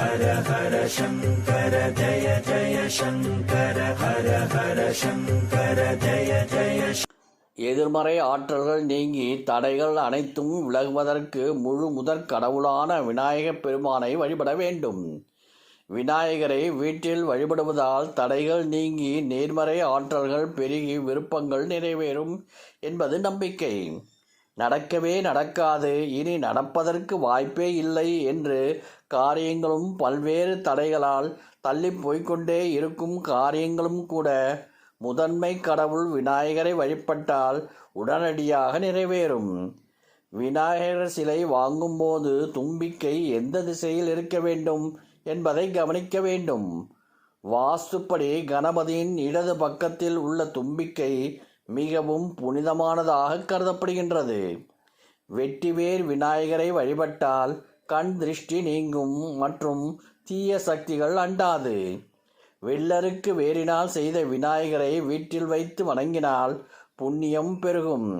ஹர ஹர சங்கர ஜய ஜய சங்கர ஹர ஹர சங்கர ஜய ஜய எதிர்மறை ஆற்றல்கள் நீங்கி தடைகள் அனைத்தும் விலகுவதற்கு முழு முதற் கடவுளான விநாயகப் பெருமானை வழிபட வேண்டும். விநாயகரை வீட்டில் வழிபடுவதால் தடைகள் நீங்கி நேர்மறை ஆற்றல்கள் பெருகி விருப்பங்கள் நிறைவேறும் என்பது நம்பிக்கை. நடக்கவே நடக்காது. இனி நடப்பதற்கு வாய்ப்பே இல்லை என்று காரியங்களும் பல்வேறு தடைகளால் தள்ளி போய்க்கொண்டே இருக்கும் காரியங்களும் கூட முதன்மை கடவுள் விநாயகரை வழிபட்டால் உடனடியாக நிறைவேறும். விநாயகர் சிலை வாங்கும்போது தும்பிக்கை எந்த திசையில் இருக்க வேண்டும் என்பதை கவனிக்க வேண்டும். வாஸ்துப்படி கணபதியின் இடது பக்கத்தில் உள்ள தும்பிக்கை மிகவும் புனிதமானதாக கருதப்படுகின்றது. வெற்றிவேர் விநாயகரை வழிபட்டால் கண் திருஷ்டி நீங்கும் மற்றும் தீய சக்திகள் அண்டாது. வெள்ளருக்கு வேறினால் செய்த விநாயகரை வீட்டில் வைத்து வணங்கினால் புண்ணியம் பெருகும்.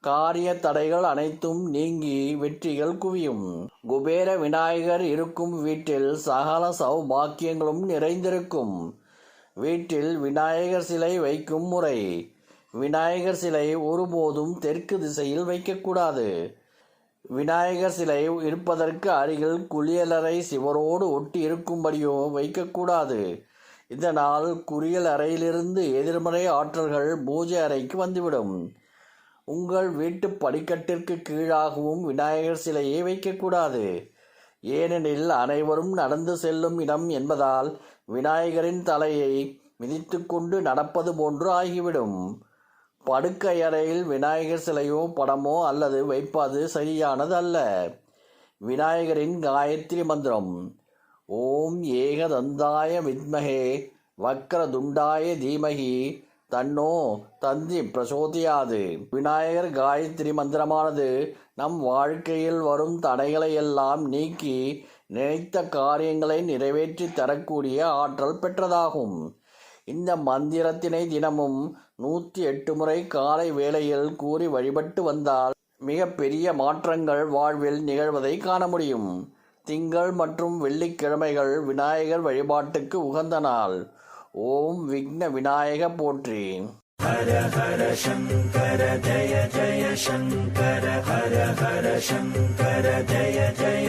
காரிய தடைகள் அனைத்தும் நீங்கி வெற்றிகள் குவியும். குபேர விநாயகர் இருக்கும் வீட்டில் சகல சௌபாக்கியங்களும் நிறைந்திருக்கும். வீட்டில் விநாயகர் சிலை வைக்கும் முறை. விநாயகர் சிலை ஒருபோதும் தெற்கு திசையில் வைக்கக்கூடாது. விநாயகர் சிலை இருப்பதற்கு அருகில் குளியலறை சிவரோடு ஒட்டி இருக்கும்படியோ வைக்கக்கூடாது. இதனால் குளியல் அறையிலிருந்து எதிர்மறை ஆற்றல்கள் பூஜை அறைக்கு வந்துவிடும். உங்கள் வீட்டு படிக்கட்டிற்கு கீழாகவும் விநாயகர் சிலையை வைக்கக்கூடாது. ஏனெனில் அனைவரும் நடந்து செல்லும் இடம் என்பதால் விநாயகரின் தலையை மிதித்துக்கொண்டு நடப்பது போன்று ஆகிவிடும். படுக்கையறையில் விநாயகர் சிலையோ படமோ அல்லது வைப்பது சரியானது அல்ல விநாயகரின் காயத்ரி மந்திரம் ஓம் ஏகதந்தாய வித்மகே வக்ரதுண்டாய தீமகி தன்னோ தந்தி பிரசோதியாது. விநாயகர் காயத்ரி மந்திரமானது நம் வாழ்க்கையில் வரும் தடைகளை எல்லாம் நீக்கி நினைத்த காரியங்களை நிறைவேற்றி தரக்கூடிய ஆற்றல் பெற்றதாகும். இந்த மந்திரத்தினை தினமும் நூற்றி எட்டு முறை காலை வேளையில் கூறி வழிபட்டு வந்தால் மிக பெரிய மாற்றங்கள் வாழ்வில் நிகழ்வதை காண முடியும். திங்கள் மற்றும் வெள்ளிக்கிழமைகள் விநாயகர் வழிபாட்டுக்கு உகந்த நாள். ஓம் விக்ன விநாயக போற்றி. ஹர ஹர சங்கர ஜய ஜய சங்கர ஹர ஹர சங்கர ஜய ஜய